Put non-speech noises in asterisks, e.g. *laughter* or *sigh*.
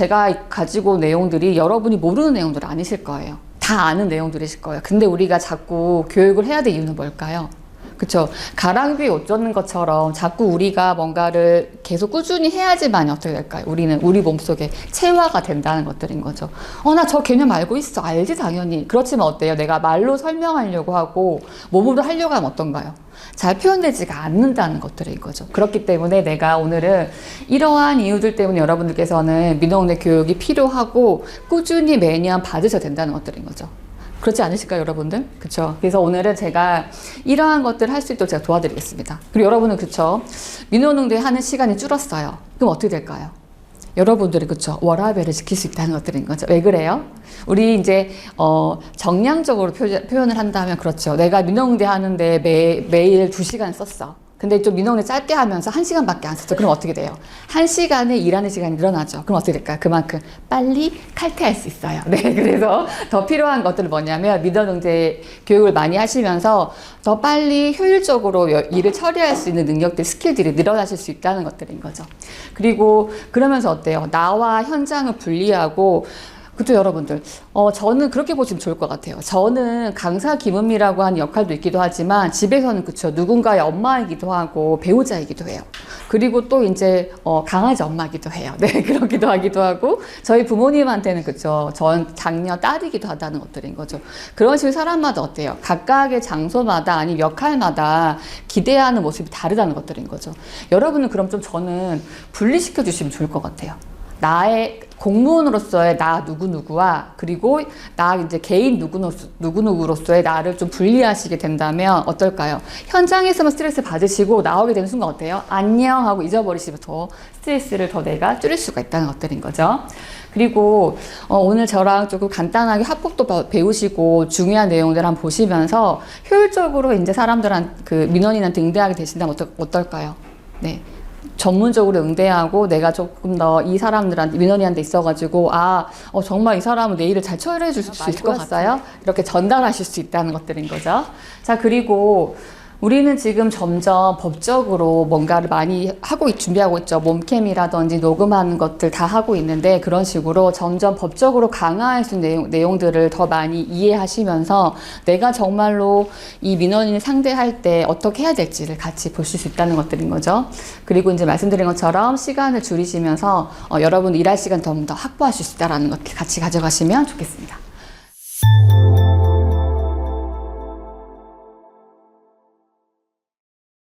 제가 가지고 온 내용들이 여러분이 모르는 내용들 아니실 거예요. 다 아는 내용들이실 거예요. 근데 우리가 자꾸 교육을 해야 될 이유는 뭘까요? 그쵸. 가랑비에 옷 젖는 것처럼 자꾸 우리가 뭔가를 계속 꾸준히 해야지만 어떻게 될까요? 우리는 우리 몸속에 체화가 된다는 것들인 거죠. 어, 나 저 개념 알고 있어. 알지, 당연히. 그렇지만 어때요? 내가 말로 설명하려고 하고 몸으로 하려고 하면 어떤가요? 잘 표현되지가 않는다는 것들인 거죠. 그렇기 때문에 내가 오늘은 이러한 이유들 때문에 여러분들께서는 민원대 교육이 필요하고 꾸준히 매년 받으셔야 된다는 것들인 거죠. 그렇지 않으실까요, 여러분들? 그쵸. 그래서 오늘은 제가 이러한 것들을 할수 있도록 제가 도와드리겠습니다. 그리고 여러분은 그쵸. 민원응대 하는 시간이 줄었어요. 그럼 어떻게 될까요? 여러분들이 그쵸 워라밸을 지킬 수 있다는 것들인 거죠. 왜 그래요? 우리 이제 어 정량적으로 표, 현을 한다면 그렇죠. 내가 민원응대 하는데 매, 매일 두 시간 썼어. 근데 좀 민원을 짧게 하면서 한 시간밖에 안 썼어. 그럼 어떻게 돼요? 한 시간에 일하는 시간이 늘어나죠. 그럼 어떻게 될까요? 그만큼 빨리 칼퇴할 수 있어요. *laughs* 네, 그래서 더 필요한 것들은 뭐냐면 민원응대 교육을 많이 하시면서 더 빨리 효율적으로 여- 일을 처리할 수 있는 능력들, 스킬들이 늘어나실 수 있다는 것들인 거죠. 그리고 그러면서 어때요? 나와 현장을 분리하고 그죠 여러분들? 어 저는 그렇게 보시면 좋을 것 같아요. 저는 강사 김은미라고 하는 역할도 있기도 하지만 집에서는 그쵸 누군가의 엄마이기도 하고 배우자이기도 해요. 그리고 또 이제 어 강아지 엄마이기도 해요. *laughs* 네 그렇기도 하기도 하고 저희 부모님한테는 그쵸 전 장녀 딸이기도 하다는 것들인 거죠. 그런 식으로 사람마다 어때요? 각각의 장소마다 아니면 역할마다 기대하는 모습이 다르다는 것들인 거죠. 여러분은 그럼 좀 저는 분리시켜 주시면 좋을 것 같아요 나의 공무원으로서의 나 누구누구와 그리고 나 이제 개인 누구누- 누구누구로서의 나를 좀 분리하시게 된다면 어떨까요? 현장에서만 스트레스 받으시고 나오게 되는 순간 어때요? 안녕 하고 잊어버리시면 더 스트레스를 더 내가 줄일 수가 있다는 것들인 거죠. 그리고 어, 오늘 저랑 조금 간단하게 합법도 봐- 배우시고 중요한 내용들 한번 보시면서 효율적으로 이제 사람들한 그 민원인한테 응대하게 되신다면 어떨, 어떨까요? 네. 전문적으로 응대하고 내가 조금 더 이 사람들한테 민원이한테 있어가지고 아 어, 정말 이 사람은 내 일을 잘 처리해 줄수 있을 것 같아요? 이렇게 전달하실 수 있다는 것들인 거죠. 자 그리고 우리는 지금 점점 법적으로 뭔가를 많이 하고 있- 준비하고 있죠 몸캠이라든지 녹음하는 것들 다 하고 있는데 그런 식으로 점점 법적으로 강화할 수 있는 내용, 내용 들을 더 많이 이해하시면서 내가 정말로 이 민원인을 상대할 때 어떻게 해야 될지를 같이 보실 수 있다는 것들인 거죠. 그리고 이제 말씀드린 것처럼 시간을 줄이시면서 어, 여러분 일할 시간 더, 더 확보하실 수 있다는 것 같이 가져가시면 좋겠습니다.